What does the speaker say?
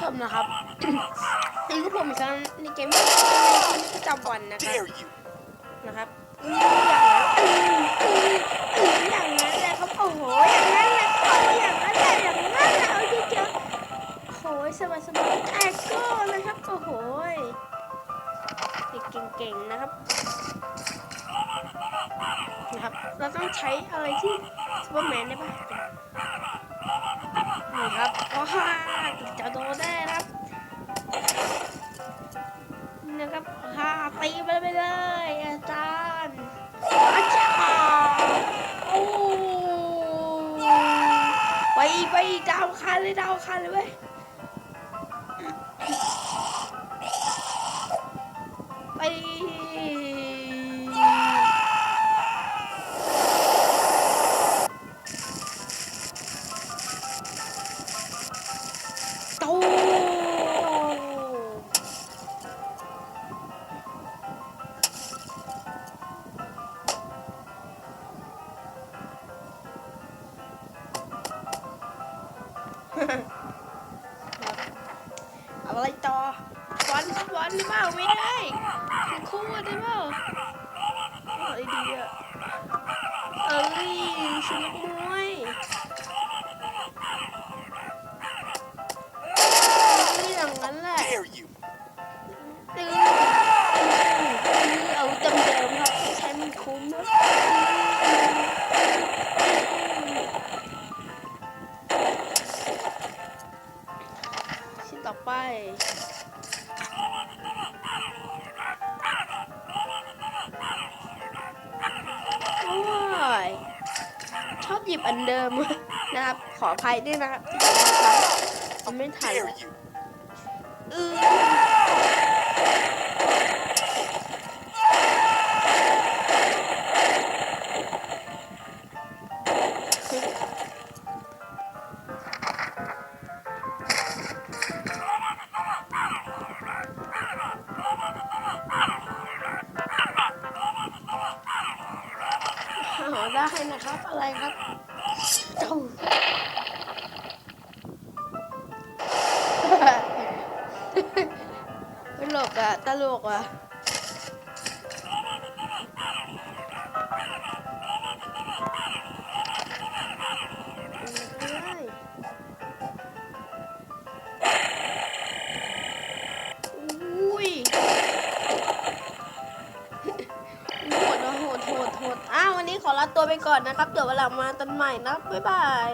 ชมนะครับนี่ก็ผมอีกครั้งในเกมในชีวิตประจำวันนะครับ Dare you? นะครับอืมอย่างนั้นอืมอืมอย่างนั้นแหละครับโอ้โหอย่างนั้นแหละโอ้อย่างนั้นแหละอย่างนั้นแหละเอาเยอะๆโอ้ยสบายสบายแอคโก้นะครับโอ้โหเด็กเก่งๆนะครับนะครับ เราต้องใช้อะไรที่ซูเปอร์แมนได้ปะ ดาวคันเลยดาวคันเลยเว้ยไป วันได้เปล่าไม่ได้ถึงคู่ได้เปล่าเอาไอดีอะเอ้ยชุดนักมวยเอ้ยอย่างนั้นแหละ Dare you? เอ้ยเอาเต็มเดิมครับใช้มันคุ้มครับชิ้นต่อไป อบหยิบอันเดิมนะครับ ขออภัยด้วยนะครับที่ทำซ้ำเอาไม่ทัน Dare แล้ว you? เออ หาได้นะครับ อะไรครับเจ้าตลกอะตลกอะ โหดโหดอ้าววันนี้ขอลาตัวไปก่อนนะครับ เดี๋ยววันหลังมาตันใหม่นะ บ๊ายบาย